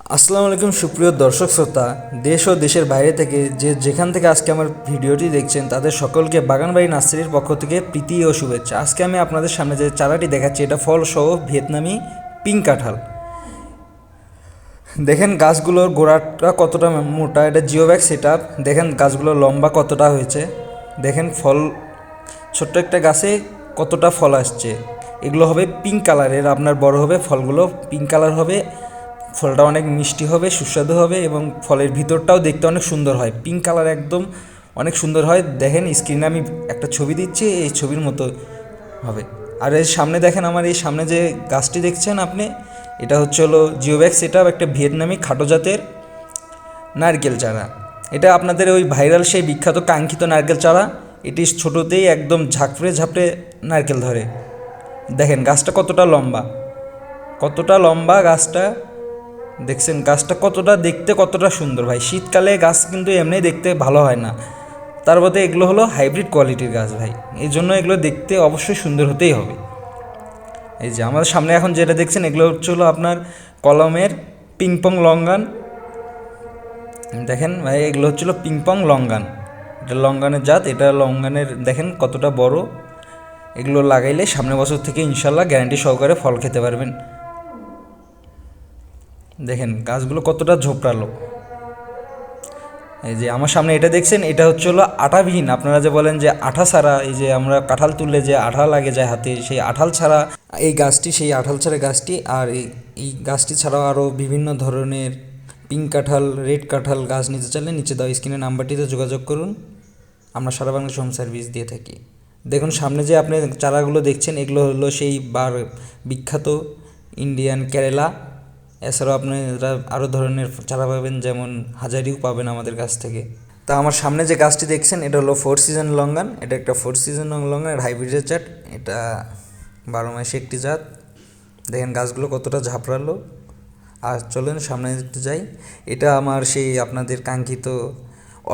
আসসালামু আলাইকুম, সুপ্রিয় দর্শক শ্রোতা। দেশ ও দেশের বাইরে থেকে যে যেখান থেকে আজকে আমার ভিডিওটি দেখছেন, তাদের সকলকে বাগানবাড়ি নার্সারির পক্ষ থেকে প্রীতি ও শুভেচ্ছা। আজকে আমি আপনাদের সামনে যে চারাটি দেখাচ্ছি, এটা ফল সহ ভিয়েতনামি পিঙ্ক কাঁঠাল। দেখেন গাছগুলোর গোড়াটা কতটা মোটা, এটা জিওব্যাগ সেট আপ দেখেন গাছগুলো লম্বা কতটা হয়েছে। দেখেন ফল, ছোট্ট একটা গাছে কতটা ফল আসছে। এগুলো হবে পিঙ্ক কালারের, আপনার বড় হবে ফলগুলো পিঙ্ক কালার হবে ফলটা অনেক মিষ্টি হবে, সুস্বাদু হবে এবং ফলের ভিতরটাও দেখতে অনেক সুন্দর হয়। পিঙ্ক কালার একদম অনেক সুন্দর হয়। দেখেন স্ক্রিনে আমি একটা ছবি দিচ্ছি, এই ছবির মতো হবে। আর এর সামনে দেখেন আমার এই সামনে যে গাছটি দেখছেন আপনি, এটা হচ্ছে হলো জিওব্যাক্স এটা একটা ভিয়েতনামি খাটো জাতের নারকেল চারা। এটা আপনাদের ওই ভাইরাল সেই বিখ্যাত কাঙ্ক্ষিত নারকেল চারা, এটি ছোটোতেই একদম ঝাঁকড়ে ঝাঁপড়ে নারকেল ধরে। দেখেন গাছটা কতটা লম্বা কতটা লম্বা গাছটা। দেখছেন গাছটা কতটা দেখতে কতটা সুন্দর ভাই। শীতকালে গাছ কিন্তু এমনি দেখতে ভালো হয় না। তার মধ্যে এগুলো হলো হাইব্রিড কোয়ালিটির গাছ ভাই। এই জন্য এগুলো দেখতে অবশ্যই সুন্দর হতেই হবে। এই যে আমাদের সামনে এখন যেটা দেখছেন, এগুলো হচ্ছে হলো আপনার কলমের পিংপং লঙ্গান দেখেন ভাই, এগুলো হচ্ছিল পিংপং লঙ্গান এটা লঙ্গানের জাত, এটা লঙ্গানের দেখেন কতটা বড়। এগুলো লাগাইলে সামনের বছর থেকে ইনশাল্লাহ গ্যারান্টি সহকারে ফল খেতে পারবেন। দেখেন গাছগুলো কতটা ঝোপড়ালো। এই যে আমার সামনে এটা দেখছেন, এটা হচ্ছে হলো আঠাবিহীন। আপনারা যে বলেন যে আঠা ছাড়া এই যে আমরা কাঁঠাল তুললে যে আঠা লাগে যায় হাতে, সেই আঠাল ছাড়া এই গাছটি, সেই আঠাল ছাড়া গাছটি আর এই গাছটি ছাড়াও আরও বিভিন্ন ধরনের পিঙ্ক কাঁঠাল রেড কাঁঠাল গাছ নিতে চাইলে নিচে দেওয়া স্ক্রিনের নাম্বারটিতে যোগাযোগ করুন। আমরা সারা বাংলাদেশ হোম সার্ভিস দিয়ে থাকি। দেখুন, সামনে যে আপনি চারাগুলো দেখছেন, এগুলো হলো সেই বার বিখ্যাত ইন্ডিয়ান কেরালা এছাড়াও আপনারা আরও ধরনের চারা পাবেন, যেমন হাজারিও পাবেন আমাদের কাছ থেকে। তা আমার সামনে যে গাছটি দেখছেন, এটা হলো ফোর সিজন লঙ্গান এটা একটা ফোর সিজন লঙ্গান হাইব্রিডের জাত। এটা বারো মাসে একটি জাত। দেখেন গাছগুলো কতটা ঝাপড়ালো। আর চলেন সামনে একটু যাই। এটা আমার সেই আপনাদের কাঙ্ক্ষিত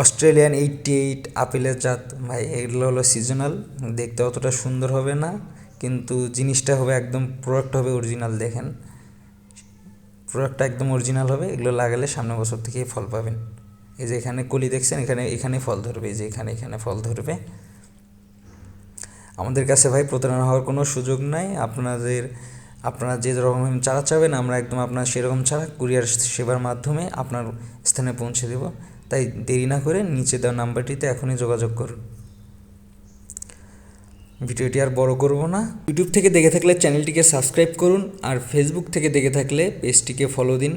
অস্ট্রেলিয়ান এইটটি এইট আপেলের জাত। ভাই, এগুলো হলো সিজনাল দেখতে অতটা সুন্দর হবে না, কিন্তু জিনিসটা হবে একদম প্রোডাক্ট হবে অরিজিনাল দেখেন। প্রোডাক্টটা একদম অরিজিনাল হবে, এগুলো লাগালে সামনের বছর থেকেই ফল পাবেন। এই যে এখানে কলি দেখছেন, এখানে এখানে ফল ধরবে, এই যে এখানে এখানে ফল ধরবে। আমাদের কাছে ভাই প্রতারণা হওয়ার কোনো সুযোগ নাই, আপনাদের, আপনারা যে রকম চারা চাবেন, আমরা একদম আপনার সেরকম ছাড়া কুরিয়ার সেবার মাধ্যমে আপনার স্থানে পৌঁছে দেব। তাই দেরি না করে নিচে দেওয়া নাম্বারটিতে এখনই যোগাযোগ করুন। ভিডিওটি আর বড় করব না। ইউটিউব থেকে দেখে থাকলে চ্যানেলটিকে সাবস্ক্রাইব করুন আর ফেসবুক থেকে দেখে থাকলে পেজটিকে ফলো দিন।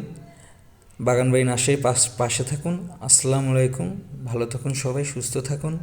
বাগানবাড়ি পাশ পাশে থাকুন। আসসালামু আলাইকুম। ভালো থাকুন সবাই, সুস্থ থাকুন।